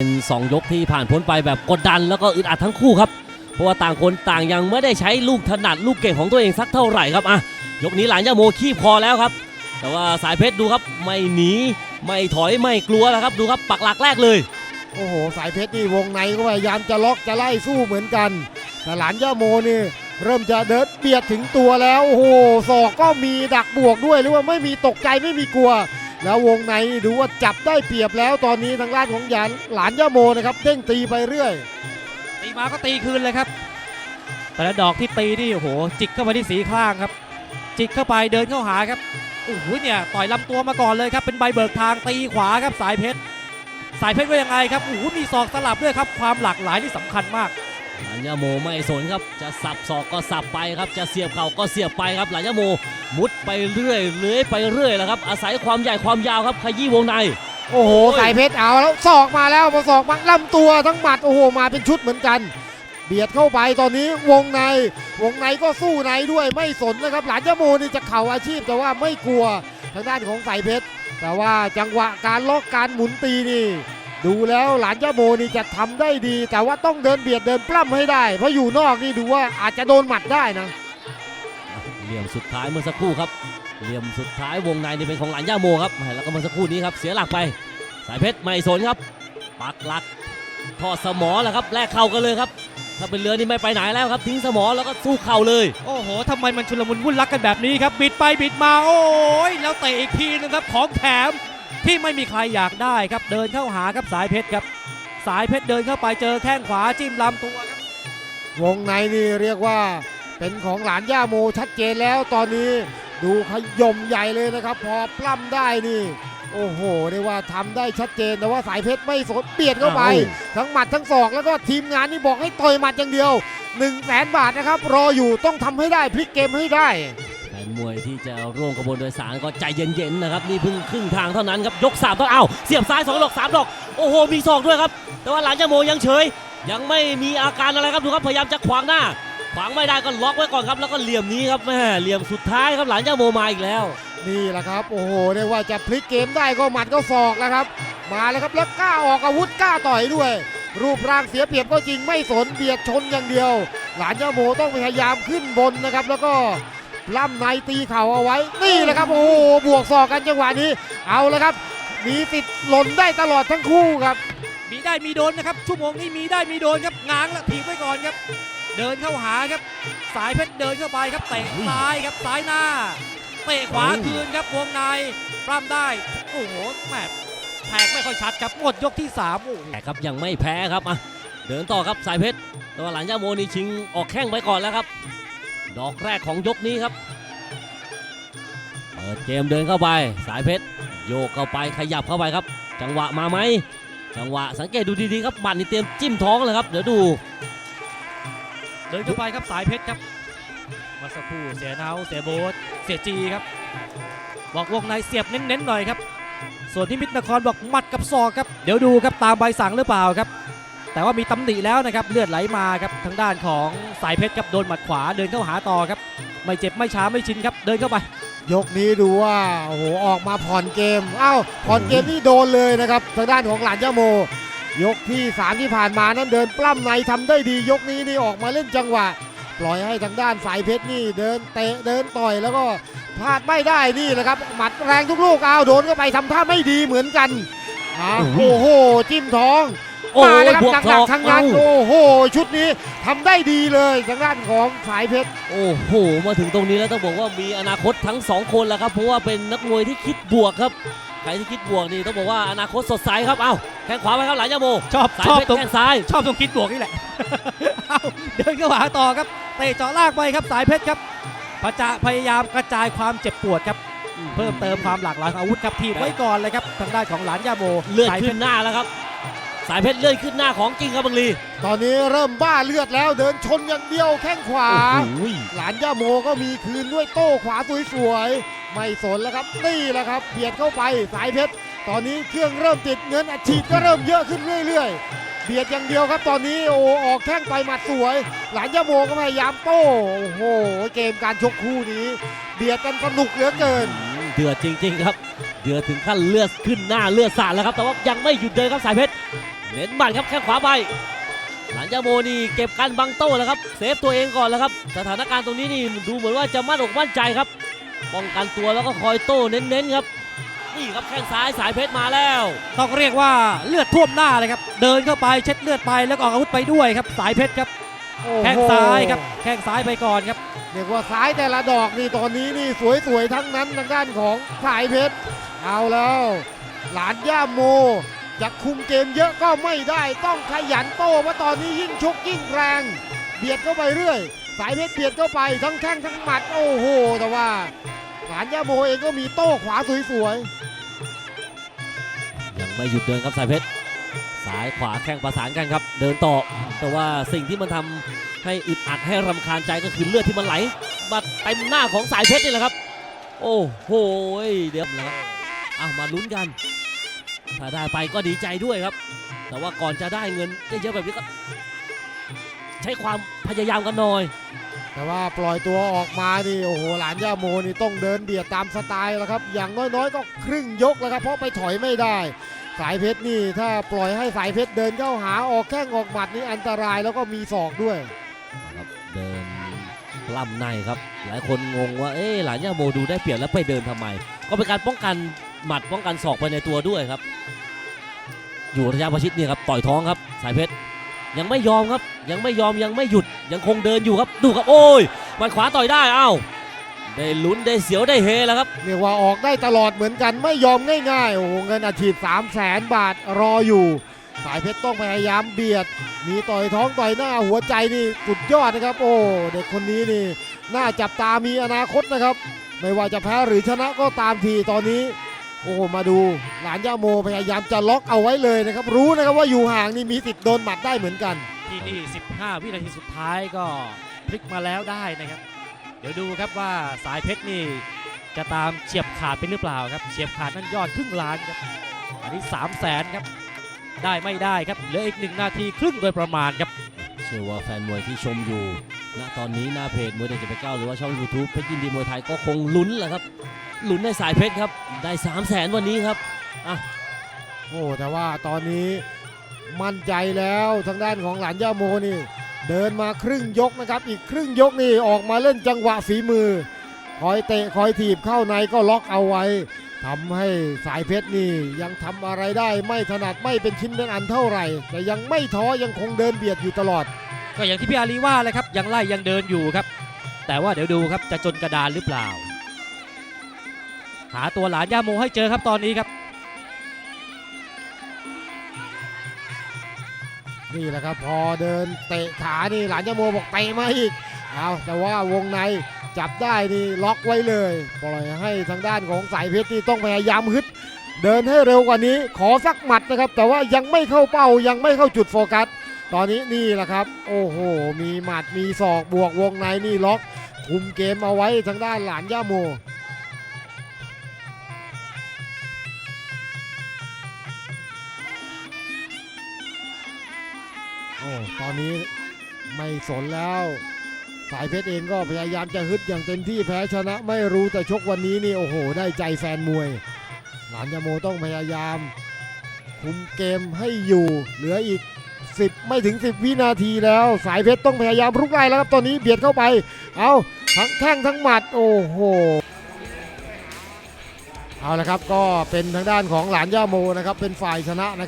เป็นสองยกที่ผ่านพ้นไปแบบกดดันแล้วก็อึดอัดทั้งคู่ครับ เพราะว่าต่างคนต่างยังไม่ได้ใช้ลูกถนัดลูกเก่งของตัวเองสักเท่าไหร่ครับอะยกนี้หลานยาโมขี้พอแล้วครับ แต่ว่าสายเพชรดูครับไม่หนีไม่ถอยไม่กลัวแล้วครับดูครับปักหลักแรกเลย โอ้โห สายเพชรนี่วงในก็พยายามจะล็อกจะไล่สู้เหมือนกัน แต่หลานย่าโมนี่เริ่มจะเดินเบียดถึงตัวแล้วโอ้โหศอกก็มีดักบวกด้วยหรือว่าไม่มีตกใจไม่มีกลัว แล้ววงในดูว่าจับได้เปรียบแล้วตอนนี้ทางด้านของหยานหลานย่าโมนะครับเด้งตีไปเรื่อย ตีมาก็ตีคืนเลยครับ แต่ละดอกที่ตีนี่โอ้โหจิกเข้าไปที่สีข้างครับ จิกเข้าไปเดินเข้าหาครับโอ้โหเนี่ยต่อยลำตัวมาก่อนเลยครับเป็นใบเบิกทางตีขวาครับสายเพชรสายเพชรว่ายังไงครับโอ้โหมีศอกสลับด้วยครับความหลากหลายที่สำคัญมาก หลานยาโมไม่สนครับ จะสับศอกก็สับไปครับ จะเสียบเข่าก็เสียบไปครับ หลานยาโมมุดไปเรื่อยเลื้อยไปเรื่อยแหละครับ อาศัยความใหญ่ความยาวครับขยี้วงใน โอ้โหโอ้ยสายเพชรเอาแล้วศอกมาแล้วพอศอกมาลำตัวทั้งหมัดโอ้โหมาเป็นชุดเหมือนกัน เบียดเข้าไปตอนนี้วงใน วงในก็สู้ในด้วยไม่สนนะครับ หลานยาโมนี่จะเข่าอาชีพแต่ว่าไม่กลัวทางด้านของสายเพชรแต่ว่าจังหวะการล็อกการหมุนตีนี่ ดูแล้วหลานยาโมนี่จะทำได้ดี แต่ว่าต้องเดินเบียดเดินปล้ำให้ได้ เพราะอยู่นอกนี่ดูว่าอาจจะโดนหมัดได้นะเหลี่ยมสุดท้ายเมื่อสักครู่ครับเหลี่ยมสุดท้ายวงในนี่เป็นของหลานย่าโมครับแล้วก็เมื่อสักครู่นี้ครับเสียหลักไป สายเพชรไม่สนครับปักหลักทอดสมอแหละครับแลกเข่ากันเลยครับ ถ้าเป็นเรือนี่ไม่ไปไหนแล้วครับ ทิ้งสมอแล้วก็สู้เข่าเลย โอ้โหทำไมมันชุลมุนวุ่นลักกันแบบนี้ครับบิดไปบิดมาโอ้ยแล้วเตะอีกทีนึงครับของแถม ที่ไม่มีใครอยากได้ครับเดินเข้าหาครับสายเพชรครับ สายเพชรเดินเข้าไปเจอแข้งขวาจิ้มลำตัวครับวงในนี่เรียกว่าเป็นของหลานย่าโมชัดเจนแล้วตอนนี้ดูขยมใหญ่เลยนะครับ พอปล้ำได้นี่ โอ้โหเรียกว่าทำได้ชัดเจนแต่ว่าสายเพชรไม่สนเบียดเข้าไป ทั้งหมัดทั้งศอกแล้วก็ทีมงานนี่บอกให้ต่อยหมัดอย่างเดียว1นึ่งแสนบาทนะครับ รออยู่ต้องทำให้ได้พลิกเกมให้ได้ แฟนมวยที่จะร่วมกระบวนโดยสารก็ใจเย็นๆนะครับนี่เพิ่งครึ่งทางเท่านั้นครับยกสามต้องเอาเสียบซ้ายสองดอกสามดอกโอ้โหมีศอกด้วยครับ แต่ว่าหลานยาโมยังเฉย ยังไม่มีอาการอะไรครับดูครับพยายามจะขวางหน้าขวางไม่ได้ก็ล็อกไว้ก่อนครับแล้วก็เหลี่ยมนี้ครับแม่เหลี่ยมสุดท้ายครับหลานยาโมมาอีกแล้ว นี่แหละครับโอ้โหเรียกว่าจะพลิกเกมได้ก็หมัดก็ศอกแล้วครับ มาแล้วครับแล้วกล้าออกอาวุธกล้าต่อยด้วย รูปร่างเสียเปรียบก็จริงไม่สนเบียดชนอย่างเดียว หลานย่าโมต้องพยายามขึ้นบนนะครับ แล้วก็ ล่ำในตีเข่าเอาไว้ นี่แหละครับ โอ้โห บวกศอกกันจังหวะนี้ เอาแล้วครับ มีสิทธิ์หล่นได้ตลอดทั้งคู่ครับ มีได้มีโดนนะครับ ชั่วโมงนี้มีได้มีโดนครับง้างและถีบไว้ก่อนครับ เดินเข้าหาครับ สายเพชรเดินเข้าไปครับเตะซ้ายครับซ้ายหน้าเตะขวาโอ้ยคืนครับวงในปล้ำได้ โอ้โหแหมแทงไม่ค่อยชัดครับหมดยกที่สามโอ้โหแต่ครับยังไม่แพ้ครับอะเดินต่อครับสายเพชรแต่ว่าหลานยาโมนี่ชิงออกแข้งไว้ก่อนแล้วครับ ดอกแรกของยกนี้ครับ เปิดเกมเดินเข้าไป สายเพชรโยกเข้าไปขยับเข้าไปครับ จังหวะมาไหม จังหวะสังเกตดูดีๆครับบัตรนี่เตรียมจิ้มท้องเลยครับ เดี๋ยวดู เดินเข้าไปครับสายเพชรครับมาสักครู่เสียเนาเสียโบสเสียจีครับ บอกวงในเสียบเน้นๆหน่อยครับ ส่วนที่มิตรนครบอกหมัดกับศอกครับ เดี๋ยวดูครับตามใบสั่งหรือเปล่าครับ แต่ว่ามีตำหนิแล้วนะครับเลือดไหลมาครับทางด้านของสายเพชรครับโดนหมัดขวาเดินเข้าหาต่อครับ ไม่เจ็บไม่ช้าไม่ชินครับเดินเข้าไป ยกนี้ดูว่าโอ้โหออกมาผ่อนเกมอ้าวผ่อนเกมนี่โดนเลยนะครับทางด้านของหลานย่าโม ยกที่สามที่ผ่านมานั้นเดินปล้ำในทำได้ดี ยกนี้นี่ออกมาเล่นจังหวะ ปล่อยให้ทางด้านสายเพชรนี่เดินเตะเดินต่อยแล้วก็พลาดไม่ได้นี่แหละครับหมัดแรงทุกลูกเอาวโดนเข้าไปทำท่าไม่ดีเหมือนกันอ่าโอ้โอ้โหโหจิ้มท้อง โอ้มายแล้วครับบวกหศนัอกกๆทั้งนั้นเอ้าโอ้โหชุดนี้ทำได้ดีเลยทางด้านของสายเพชรโอ้โห มาถึงตรงนี้แล้วต้องบอกว่ามีอนาคตทั้งสองคนแล้วครับ เพราะว่าเป็นนักมวยที่คิดบวกครับ ใครที่คิดบวกนี่ต้องบอกว่าอนาคตสดใสครับ เอ้าแข้งขวาไปครับหลานยาโมชอบสายชอบเพชรตรงแข้งซ้าย ชอบตรงคิดบวกนี่แหละ เอาเดินเข้าหาต่อครับเตะเจาะล่างไปครับสายเพชรครับพระจะพยายามกระจายความเจ็บปวดครับ เพิ่มเติมความหลากหลายของอาวุธครับทีบไว้ก่อนเลยครับทางด้านของหลานยาโมเลือดสายเพขึ้ชนรหน้าแล้วครับ สายเพชรเลือดขึ้นหน้าของจริงครับบังลี ตอนนี้เริ่มบ้าเลือดแล้วเดินชนอย่างเดียวแข้งขวา โอ้โห หลานย่าโมก็มีคืนด้วยโต้ขวาสวยๆไม่สนแล้วครับนี่แหละครับเบียดเข้าไปสายเพชรตอนนี้เครื่องเริ่มติดเงินอัดฉีดก็เริ่มเยอะขึ้นเรื่อยๆเบียดอย่างเดียวครับตอนนี้โอ้ออกแข้งไปหมัดสวย หลานย่าโมก็พยายามโต้โอ้โหเกมการชกคู่นี้ เบียดกันสนุกเหลือเกินเดือดจริง ๆ ครับ เดือดถึงขั้นเลือดขึ้นหน้าเลือดสาดแล้วครับ แต่ว่ายังไม่หยุดเลยครับสายเพชร เน้นหมัดครับแข้งขวาไป หลังยาโมนี่เก็บกันบังโต้แล้วครับ เซฟตัวเองก่อนแล้วครับ สถานการณ์ตรงนี้นี่ดูเหมือนว่าจะมั่นอกมั่นใจครับ ป้องกันตัวแล้วก็คอยโต้เน้นๆครับ นี่ครับแข้งซ้ายสายเพชรมาแล้ว ต้องเรียกว่าเลือดท่วมหน้าเลยครับ เดินเข้าไปเช็ดเลือดไปแล้วก็ออกอาวุธไปด้วยครับ สายเพชรครับโอ้โหแข้งซ้ายครับแข้งซ้ายไปก่อนครับเรียกว่าซ้ายแต่ละดอกนี่ตอนนี้นี่สวยๆทั้งนั้นทางด้านของสายเพชรเอาแล้ว หลานย่าโม จะคุมเกมเยอะก็ไม่ได้ต้องขยันโต้เพราะตอนนี้ยิ่งชกยิ่งแรง เบียดเข้าไปเรื่อย สายเพชรเบียดเข้าไปทั้งแข้งทั้งหมัดโอ้โห แต่ว่าหลานย่าโมเองก็มีโต้ขวาสวยยังไม่หยุดเดินครับสายเพชรซ้ายขวาแข้งประสานกันครับ เดินต่อ แต่ว่าสิ่งที่มันทำให้อึดอัดให้รำคาญใจก็คือเลือดที่มันไหลมาเต็มหน้าของสายเพชรนี่แหละครับ โอ้โหเดี๋ยวนะครับอะมาลุ้นกัน ถ้าได้ไปก็ดีใจด้วยครับ แต่ว่าก่อนจะได้เงินเยอะๆแบบนี้ก็ใช้ความพยายามกันหน่อยๆแต่ว่าปล่อยตัวออกมานี่โอ้โหหลานย่าโมนี่ต้องเดินเบียดตามสไตล์แล้วครับ อย่างน้อยๆ ก็ครึ่งยกแล้วครับ เพราะไปถอยไม่ได้ สายเพชรนี่ถ้าปล่อยให้สายเพชรเดินเข้าหาออกแข้งออกหมัดนี่อันตรายแล้วก็มีศอกด้วยครับเดินปล้ำในครับ หลายคนงงว่าเอ๊ะหลานย่าโมดูได้เปรียบแล้วไปเดินทำไม ก็เป็นการป้องกัน หมัดป้องกันศอกไปในตัวด้วยครับ อยู่ระยะประชิดเนี่ยครับต่อยท้องครับ สายเพชรยังไม่ยอมครับ ยังไม่ยอมยังไม่หยุดยังคงเดินอยู่ครับดูครับโอ้ยมันขวาต่อยได้อ้าวได้ลุ้นได้เสียวได้เฮแล้วครับเรียกว่าออกได้ตลอดเหมือนกันไม่ยอมง่ายๆโอ้โหเงินอาชีพ3 0 0แสนบาทรออยู่ สายเพชรต้องพยายามเบียด มีต่อยท้องต่อยหน้าหัวใจนี่สุดยอดนะครับ โอ้เด็กคนนี้นี่น่าจับตามีอนาคตนะครับ ไม่ว่าจะแพ้หรือชนะก็ตามทีตอนนี้ โอ้มาดูหลานย่าโมพยายามจะล็อกเอาไว้เลยนะครับ รู้นะครับว่าอยู่ห่างนี่มีสิทธิ์โดนหมัดได้เหมือนกัน ที่นี่ 15 วินาทีสุดท้ายก็พลิกมาแล้วได้นะครับ เดี๋ยวดูครับว่าสายเพชรนี่จะตามเฉียบขาดไปหรือเปล่าครับเฉียบขาดนั้นยอดครึ่งล้านครับ อันนี้ 3 0 0แสนครับ ได้ไม่ได้ครับเหลืออีกหนึ่งนาทีครึ่งโดยประมาณครับ เชื่อว่าแฟนมวยที่ชมอยู่ณตอนนี้หน้าเพจมวยเด็กจะไปเก้าหรือว่าช่อง YouTube เพชรยินดีมวยไทยก็คงลุ้นแหละครับ ลุ้นในสายเพชรครับ ได้3 0 0แสนวันนี้ครับโอ้แต่ว่าตอนนี้มั่นใจแล้วทางด้านของหลานย่าโมนี่ เดินมาครึ่งยกนะครับ อีกครึ่งยกนี่ออกมาเล่นจังหวะฝีมือ คอยเตะคอยถีบเข้าในก็ล็อกเอาไว้ทำให้สายเพชรนี่ยังทำอะไรได้ไม่ถนัดไม่เป็นชิ้นเป็นอันเท่าไหร่ แต่ยังไม่ท้อยังคงเดินเบียดอยู่ตลอด ก็อย่างที่พี่อาลีว่าเลยครับยังไล่ยังเดินอยู่ครับ แต่ว่าเดี๋ยวดูครับจะจนกระดานหรือเปล่า หาตัวหลานย่าโมให้เจอครับตอนนี้ครับ นี่แหละครับ พอเดินเตะขานี่หลานย่าโมบอกเตะมาอีกเอาแต่ว่าวงในจับได้นี่ล็อกไว้เลย ปล่อยให้ทางด้านของสายเพชรนี่ต้องพยายามฮึด เดินให้เร็วกว่านี้ ขอสักหมัดนะครับ แต่ว่ายังไม่เข้าเป้ายังไม่เข้าจุดโฟกัส ตอนนี้นี่แหละครับ โอ้โห มีหมัดมีศอกบวกวงในนี่ล็อก คุมเกมเอาไว้ทางด้านหลานย่าโม อ้ตอนนี้ไม่สนแล้ว สายเพชรเองก็พยายามจะฮึดอย่างเต็มที่แพ้ชนะไม่รู้แต่ชกวันนี้นี่โอ้โห ได้ใจแฟนมวย หลานยาโมต้องพยายาม คุมเกมให้อยู่เหลืออีก 10 ไม่ถึง 10 วินาทีแล้ว สายเพชรต้องพยายามรุกไล่แล้วครับตอนนี้เบียดเข้าไป เอาทั้งแข้งทั้งหมัดโอ้โหเอาละครับก็เป็นทางด้านของหลานย่าโมนะครับเป็นฝ่ายชนะนะครับ